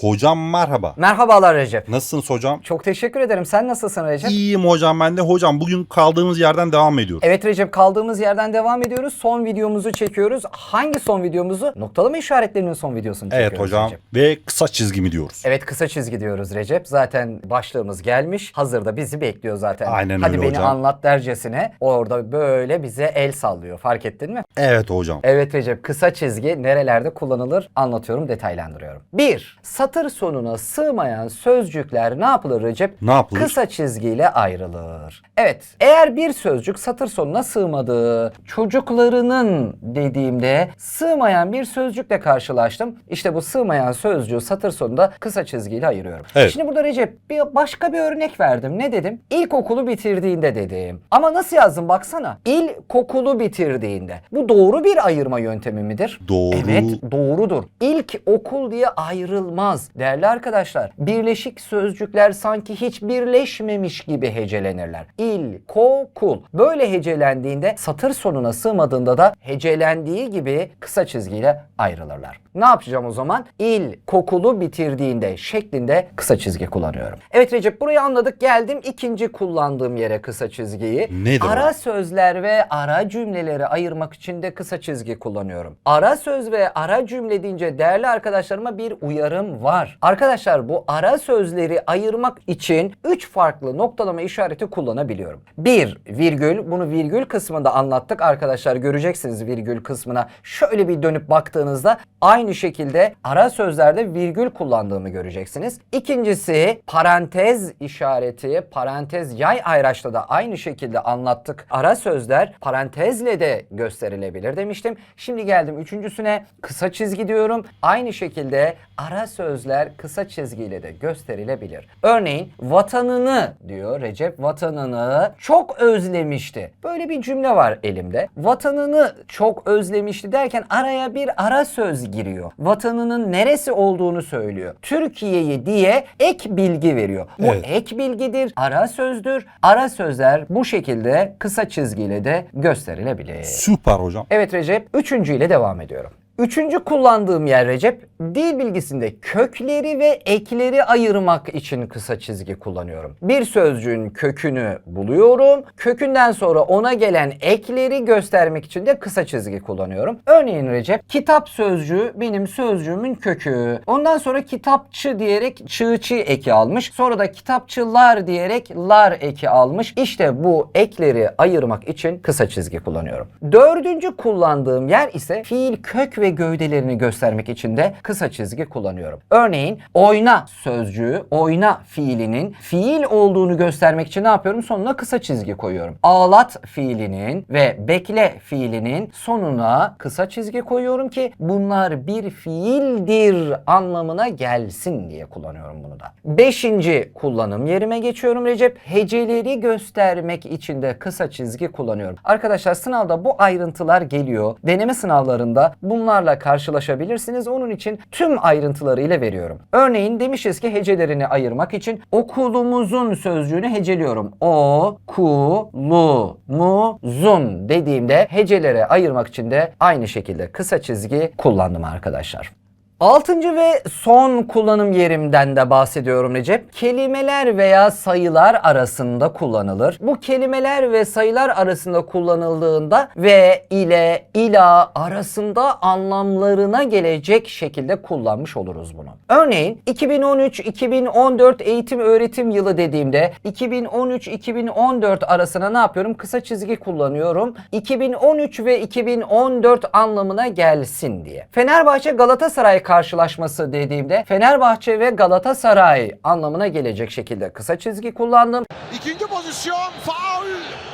Hocam merhaba. Merhabalar Recep. Nasılsınız hocam? Çok teşekkür ederim. Sen nasılsın Recep? İyiyim hocam ben de. Hocam bugün kaldığımız yerden devam ediyoruz. Evet Recep kaldığımız yerden devam ediyoruz. Son videomuzu çekiyoruz. Hangi son videomuzu? Noktalama işaretlerinin son videosunu çekiyoruz Evet hocam. Recep. Ve kısa çizgi mi diyoruz? Evet kısa çizgi diyoruz Recep. Zaten başlığımız gelmiş. Hazırda bizi bekliyor zaten. Aynen Hadi öyle beni hocam. anlat dercesine. Orada böyle bize el sallıyor. Fark ettin mi? Evet hocam. Evet Recep kısa çizgi nerelerde kullanılır anlatıyorum detaylandırıyorum. 1. Satır sonuna sığmayan sözcükler ne yapılır Recep? Ne yapılır? Kısa çizgiyle ayrılır. Evet eğer bir sözcük satır sonuna sığmadı çocuklarının dediğimde sığmayan bir sözcükle karşılaştım. İşte bu sığmayan sözcüğü satır sonunda kısa çizgiyle ayırıyorum. Evet. Şimdi burada Recep bir başka bir örnek verdim. Ne dedim? İlkokulu bitirdiğinde dedim. Ama nasıl yazdım baksana. İlkokulu bitirdiğinde. Bu doğru bir ayırma yöntemi midir? Doğru. Evet doğrudur. İlk okul diye ayrılmaz. Değerli arkadaşlar birleşik sözcükler sanki hiç birleşmemiş gibi hecelenirler. İlkokul. Böyle hecelendiğinde satır sonuna sığmadığında da hecelendiği gibi kısa çizgiyle ayrılırlar. Ne yapacağım o zaman? İlkokulu bitirdiğinde şeklinde kısa çizgi kullanıyorum. Evet Recep burayı anladık. Geldim ikinci kullandığım yere kısa çizgiyi. Nedir o? Ara sözler ve ara cümleleri ayırmak için de kısa çizgi kullanıyorum. Ara söz ve ara cümle deyince değerli arkadaşlarıma bir uyarım var. Arkadaşlar bu ara sözleri ayırmak için 3 farklı noktalama işareti kullanabiliyorum. 1 virgül bunu virgül kısmında anlattık arkadaşlar göreceksiniz virgül kısmına. Şöyle bir dönüp baktığınızda aynı şekilde ara sözlerde virgül kullandığımı göreceksiniz. İkincisi parantez işareti, parantez yay ayraçta da aynı şekilde anlattık. Ara sözler parantezle de gösterilebilir demiştim. Şimdi geldim üçüncüsüne kısa çizgi diyorum. Aynı şekilde ara sözler kısa çizgiyle de gösterilebilir. Örneğin vatanını diyor Recep vatanını çok özlemişti. Böyle bir cümle var elimde. Vatanını çok özlemişti derken araya bir ara söz giriyor. Vatanının neresi olduğunu söylüyor. Türkiye'yi diye ek bilgi veriyor. Bu Evet. ek bilgidir, ara sözdür. Ara sözler bu şekilde kısa çizgiyle de gösterilebilir. Süper hocam. Evet Recep, üçüncüyle devam ediyorum. Üçüncü kullandığım yer Recep, dil bilgisinde kökleri ve ekleri ayırmak için kısa çizgi kullanıyorum. Bir sözcüğün kökünü buluyorum, kökünden sonra ona gelen ekleri göstermek için de kısa çizgi kullanıyorum. Örneğin Recep, kitap sözcüğü benim sözcüğümün kökü. Ondan sonra kitapçı diyerek çığ çığ eki almış. Sonra da kitapçılar diyerek lar eki almış. İşte bu ekleri ayırmak için kısa çizgi kullanıyorum. Dördüncü kullandığım yer ise fiil kök ve gövdelerini göstermek için de kısa çizgi kullanıyorum. Örneğin oyna sözcüğü, oyna fiilinin fiil olduğunu göstermek için ne yapıyorum? Sonuna kısa çizgi koyuyorum. Ağlat fiilinin ve bekle fiilinin sonuna kısa çizgi koyuyorum ki bunlar bir fiildir anlamına gelsin diye kullanıyorum bunu da. Beşinci kullanım yerime geçiyorum Recep. Heceleri göstermek için de kısa çizgi kullanıyorum. Arkadaşlar sınavda bu ayrıntılar geliyor. Deneme sınavlarında bunlarla karşılaşabilirsiniz. Onun için tüm ayrıntılarıyla veriyorum. Örneğin demişiz ki hecelerini ayırmak için okulumuzun sözcüğünü heceliyorum. O, ku, lu, mu, zun dediğimde heceleri ayırmak için de aynı şekilde kısa çizgi kullandım arkadaşlar. Altıncı ve son kullanım yerimden de bahsediyorum Recep. Kelimeler veya sayılar arasında kullanılır. Bu kelimeler ve sayılar arasında kullanıldığında ve ile ila arasında anlamlarına gelecek şekilde kullanmış oluruz bunu. Örneğin 2013-2014 eğitim öğretim yılı dediğimde 2013-2014 arasına ne yapıyorum? Kısa çizgi kullanıyorum. 2013 ve 2014 anlamına gelsin diye. Fenerbahçe Galatasaray karşılaşması dediğimde Fenerbahçe ve Galatasaray anlamına gelecek şekilde kısa çizgi kullandım. İkinci pozisyon faul.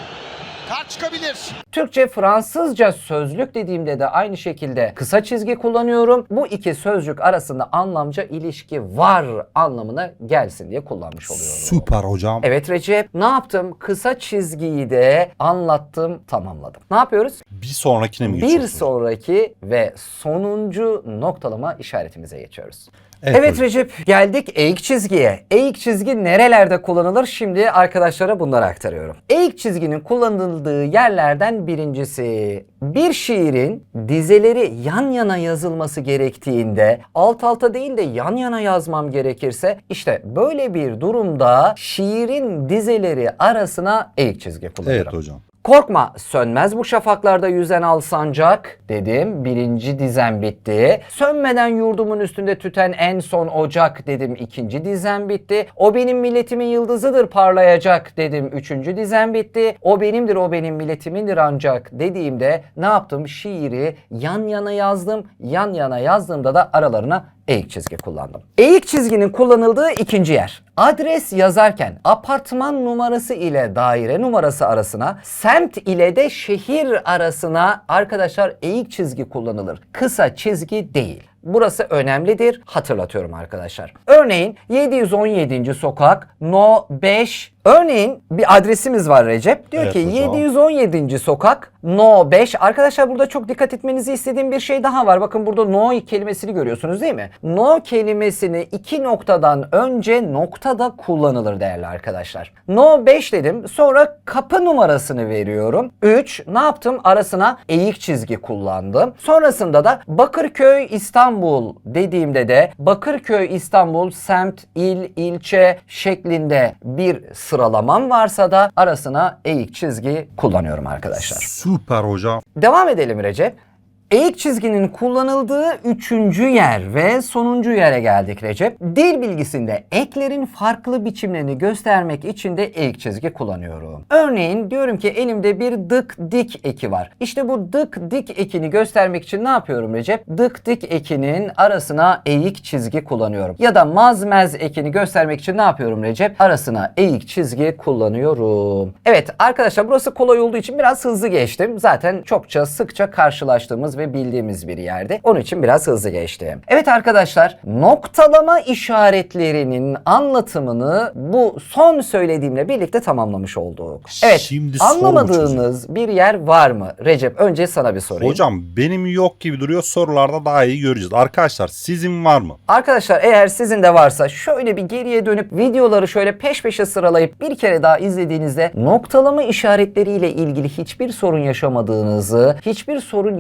Kart çıkabilir. Türkçe Fransızca sözlük dediğimde de aynı şekilde kısa çizgi kullanıyorum. Bu iki sözcük arasında anlamca ilişki var anlamına gelsin diye kullanmış oluyorum. Süper hocam. Evet Recep ne yaptım? Kısa çizgiyi de anlattım, tamamladım. Ne yapıyoruz? Bir sonrakine mi Bir geçiyoruz? sonraki ve sonuncu noktalama işaretimize geçiyoruz. Evet, Evet hocam. Recep geldik eğik çizgiye. Eğik çizgi nerelerde kullanılır? Şimdi arkadaşlara bunları aktarıyorum. Eğik çizginin kullanıldığı yerlerden birincisi bir şiirin dizeleri yan yana yazılması gerektiğinde alt alta değil de yan yana yazmam gerekirse işte böyle bir durumda şiirin dizeleri arasına eğik çizgi kullanırım. Evet hocam. Korkma sönmez bu şafaklarda yüzen al sancak dedim. Birinci dizem bitti. Sönmeden yurdumun üstünde tüten en son ocak dedim. ikinci dizem bitti. O benim milletimin yıldızıdır parlayacak dedim. Üçüncü dizem bitti. O benimdir o benim milletimindir ancak dediğimde ne yaptım? Şiiri yan yana yazdım. Yan yana yazdığımda da aralarına eğik çizgi kullandım. Eğik çizginin kullanıldığı ikinci yer. Adres yazarken apartman numarası ile daire numarası arasına, semt ile de şehir arasına arkadaşlar eğik çizgi kullanılır. Kısa çizgi değil. Burası önemlidir. Hatırlatıyorum arkadaşlar. Örneğin 717. sokak No 5 Örneğin bir adresimiz var Recep. Diyor Evet ki hocam. 717. sokak No 5. Arkadaşlar burada çok dikkat etmenizi istediğim bir şey daha var. Bakın burada No kelimesini görüyorsunuz değil mi? No kelimesini iki noktadan önce noktada kullanılır değerli arkadaşlar. No 5 dedim. Sonra kapı numarasını veriyorum. 3. Ne yaptım? Arasına eğik çizgi kullandım. Sonrasında da Bakırköy İstanbul dediğimde de Bakırköy İstanbul semt, il, ilçe şeklinde bir sıralamam varsa da arasına eğik çizgi kullanıyorum arkadaşlar. Süper hocam. Devam edelim Recep. Eğik çizginin kullanıldığı üçüncü yer ve sonuncu yere geldik Recep. Dil bilgisinde eklerin farklı biçimlerini göstermek için de eğik çizgi kullanıyorum. Örneğin diyorum ki elimde bir dık dik eki var. İşte bu dık dik ekini göstermek için ne yapıyorum Recep? Dık dik ekinin arasına eğik çizgi kullanıyorum. Ya da mazmez ekini göstermek için ne yapıyorum Recep? Arasına eğik çizgi kullanıyorum. Evet arkadaşlar burası kolay olduğu için biraz hızlı geçtim. Zaten çokça sıkça karşılaştığımız ve bildiğimiz bir yerde. Onun için biraz hızlı geçtim. Evet arkadaşlar noktalama işaretlerinin anlatımını bu son söylediğimle birlikte tamamlamış olduk. Evet Şimdi anlamadığınız bir yer var mı? Recep önce sana bir sorayım. Hocam benim yok gibi duruyor. Sorularda daha iyi göreceğiz. Arkadaşlar sizin var mı? Arkadaşlar eğer sizin de varsa şöyle bir geriye dönüp videoları şöyle peş peşe sıralayıp bir kere daha izlediğinizde noktalama işaretleriyle ilgili hiçbir sorun yaşamadığınızı, hiçbir sorun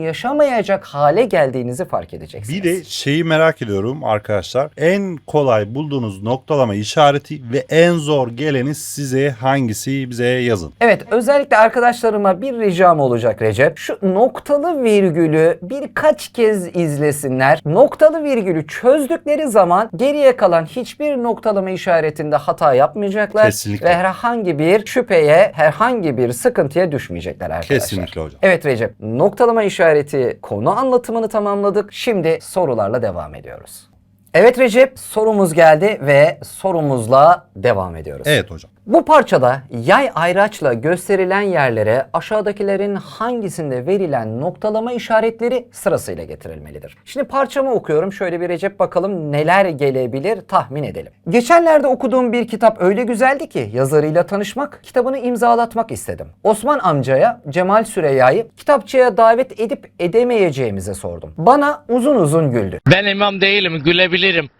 yaşamayacak hale geldiğinizi fark edeceksiniz. Bir de şeyi merak ediyorum arkadaşlar. En kolay bulduğunuz noktalama işareti ve en zor geleni size hangisi bize yazın. Evet özellikle arkadaşlarıma bir ricam olacak Recep. Şu noktalı virgülü birkaç kez izlesinler. Noktalı virgülü çözdükleri zaman geriye kalan hiçbir noktalama işaretinde hata yapmayacaklar. Kesinlikle. Ve herhangi bir şüpheye, herhangi bir sıkıntıya düşmeyecekler arkadaşlar. Kesinlikle hocam. Evet Recep, noktalama işareti konu anlatımını tamamladık. Şimdi sorularla devam ediyoruz. Evet Recep, sorumuz geldi ve sorumuzla devam ediyoruz. Evet hocam. Bu parçada yay ayraçla gösterilen yerlere aşağıdakilerin hangisinde verilen noktalama işaretleri sırasıyla getirilmelidir. Şimdi parçamı okuyorum. Şöyle bir Recep bakalım neler gelebilir tahmin edelim. Geçenlerde okuduğum bir kitap öyle güzeldi ki yazarıyla tanışmak, kitabını imzalatmak istedim. Osman amcaya Cemal Süreyya'yı kitapçıya davet edip edemeyeceğimize sordum. Bana uzun uzun güldü. Ben imam değilim, gülebilirim.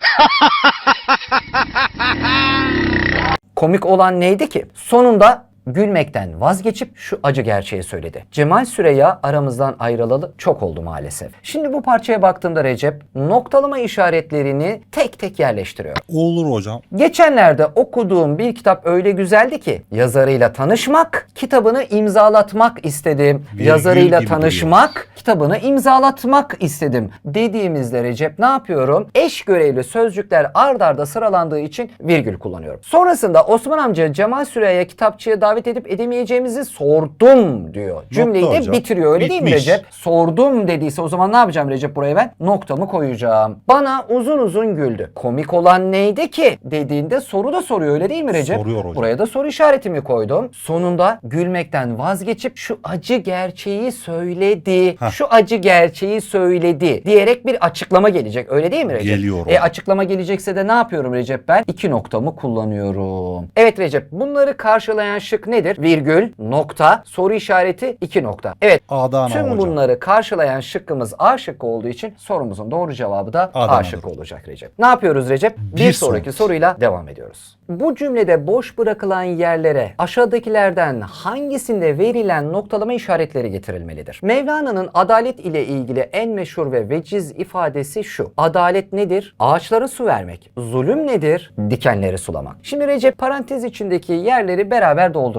Komik olan neydi ki? Sonunda gülmekten vazgeçip şu acı gerçeği söyledi. Cemal Süreya aramızdan ayrılalı çok oldu maalesef. Şimdi bu parçaya baktığımda Recep noktalama işaretlerini tek tek yerleştiriyor. Olur hocam. Geçenlerde okuduğum bir kitap öyle güzeldi ki yazarıyla tanışmak, kitabını imzalatmak istedim. Virgül yazarıyla tanışmak, kitabını imzalatmak istedim dediğimizde Recep ne yapıyorum? Eş görevli sözcükler ard arda sıralandığı için virgül kullanıyorum. Sonrasında Osman amca Cemal Süreya kitapçıya davet edip edemeyeceğimizi sordum diyor. Cümleyi de hocam. bitiriyor öyle değil mi Bitmiş. Recep? Sordum dediyse o zaman ne yapacağım Recep buraya ben? Noktamı koyacağım. Bana uzun uzun güldü. Komik olan neydi ki? Dediğinde soru da soruyor öyle değil mi Recep? Soruyor hocam. Buraya da soru işaretimi koydum. Sonunda gülmekten vazgeçip şu acı gerçeği söyledi. Heh. Şu acı gerçeği söyledi diyerek bir açıklama gelecek. Öyle değil mi Recep? Geliyor E hocam. açıklama gelecekse de ne yapıyorum Recep ben? İki noktamı kullanıyorum. Evet Recep bunları karşılayan şık şık nedir? Virgül, nokta, soru işareti, iki nokta. Evet. Adana Tüm hocam. bunları karşılayan şıkkımız A şıkkı olduğu için sorumuzun doğru cevabı da A Adana'dır. şıkkı olacak Recep. Ne yapıyoruz Recep? Bir, Bir sonraki soruyla devam ediyoruz. Bu cümlede boş bırakılan yerlere aşağıdakilerden hangisinde verilen noktalama işaretleri getirilmelidir? Mevlana'nın adalet ile ilgili en meşhur ve veciz ifadesi şu. Adalet nedir? Ağaçlara su vermek. Zulüm nedir? Dikenleri sulamak. Şimdi Recep parantez içindeki yerleri beraber dolduralım.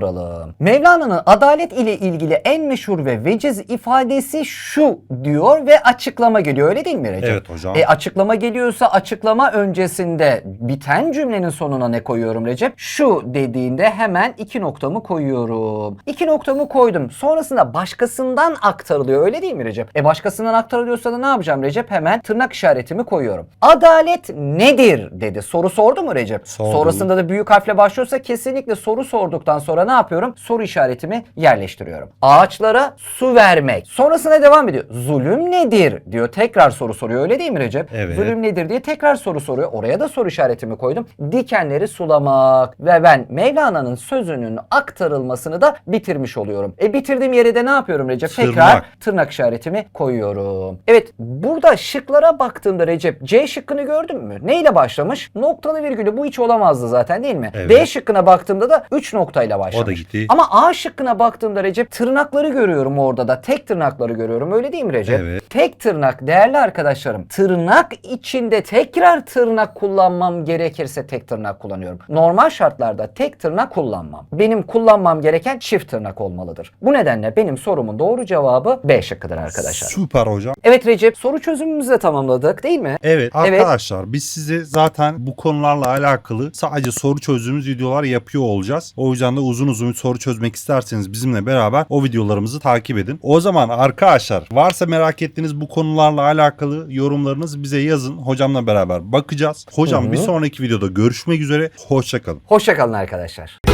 Mevlana'nın adalet ile ilgili en meşhur ve veciz ifadesi şu diyor ve açıklama geliyor öyle değil mi Recep? Evet hocam. E açıklama geliyorsa açıklama öncesinde biten cümlenin sonuna ne koyuyorum Recep? Şu dediğinde hemen iki noktamı koyuyorum. İki noktamı koydum. Sonrasında başkasından aktarılıyor öyle değil mi Recep? E başkasından aktarılıyorsa da ne yapacağım Recep? Hemen tırnak işaretimi koyuyorum. Adalet nedir dedi. Soru sordu mu Recep? Sordu. Sonrasında da büyük harfle başlıyorsa kesinlikle soru sorduktan sonra ne yapıyorum? Soru işaretimi yerleştiriyorum. Ağaçlara su vermek. Sonrasında devam ediyor. Zulüm nedir diyor. Tekrar soru soruyor öyle değil mi Recep? Evet. Zulüm nedir diye tekrar soru soruyor. Oraya da soru işaretimi koydum. Dikenleri sulamak. Ve ben Mevlana'nın sözünün aktarılmasını da bitirmiş oluyorum. E bitirdiğim yere de ne yapıyorum Recep? Tırnak. Tekrar tırnak işaretimi koyuyorum. Evet burada şıklara baktığımda Recep C şıkkını gördün mü? Neyle başlamış? Noktalı virgülü bu hiç olamazdı zaten değil mi? Evet. B şıkkına baktığımda da 3 noktayla başlamış. O da gitti. Ama A şıkkına baktığımda Recep tırnakları görüyorum orada da. Tek tırnakları görüyorum öyle değil mi Recep? Evet. Tek tırnak değerli arkadaşlarım. Tırnak içinde tekrar tırnak kullanmam gerekirse tek tırnak kullanıyorum. Normal şartlarda tek tırnak kullanmam. Benim kullanmam gereken çift tırnak olmalıdır. Bu nedenle benim sorumun doğru cevabı B şıkkıdır arkadaşlar. Süper hocam. Evet Recep soru çözümümüzü de tamamladık değil mi? Evet Evet. arkadaşlar biz size zaten bu konularla alakalı sadece soru çözdüğümüz videolar yapıyor olacağız. O yüzden de uzun uzun soru çözmek isterseniz bizimle beraber o videolarımızı takip edin. O zaman arkadaşlar varsa merak ettiğiniz bu konularla alakalı yorumlarınızı bize yazın. Hocamla beraber bakacağız. Hocam Hı hı. bir sonraki videoda görüşmek üzere. Hoşçakalın. Hoşçakalın arkadaşlar.